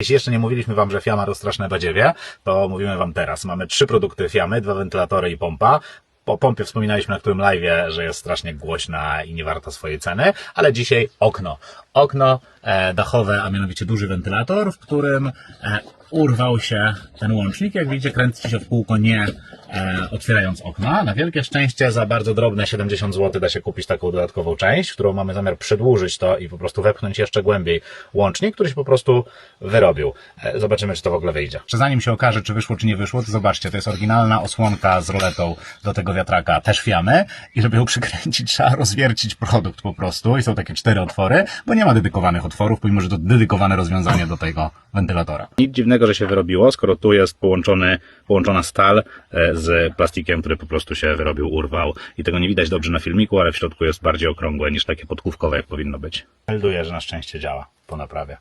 Jeśli jeszcze nie mówiliśmy Wam, że Fiama to straszne badziewie, to mówimy Wam teraz. Mamy trzy produkty Fiamy, dwa wentylatory i pompa. Po pompie wspominaliśmy na którym live, że jest strasznie głośna i nie warta swojej ceny, ale dzisiaj okno. Okno e, dachowe, a mianowicie duży wentylator, w którym e, urwał się ten łącznik. Jak widzicie, kręci się w kółko nie otwierając okna. Na wielkie szczęście za bardzo drobne 70 zł da się kupić taką dodatkową część, którą mamy zamiar przedłużyć to i po prostu wepchnąć jeszcze głębiej łącznik, który się po prostu wyrobił. E, Zobaczymy, czy to w ogóle wyjdzie. Czy zanim się okaże, czy wyszło, czy nie wyszło, to zobaczcie, to jest oryginalna osłonka z roletą do tego wiatraka, też fiamy i żeby ją przykręcić, trzeba rozwiercić produkt po prostu i są takie cztery otwory, bo nie ma dedykowanych otworów, pomimo, że to dedykowane rozwiązanie do tego wentylatora. Nic dziwnego, że się wyrobiło, skoro tu jest połączony, połączona stal e, z plastikiem, który po prostu się wyrobił, urwał i tego nie widać dobrze na filmiku, ale w środku jest bardziej okrągłe niż takie podkówkowe, jak powinno być. Melduję, że na szczęście działa po naprawie.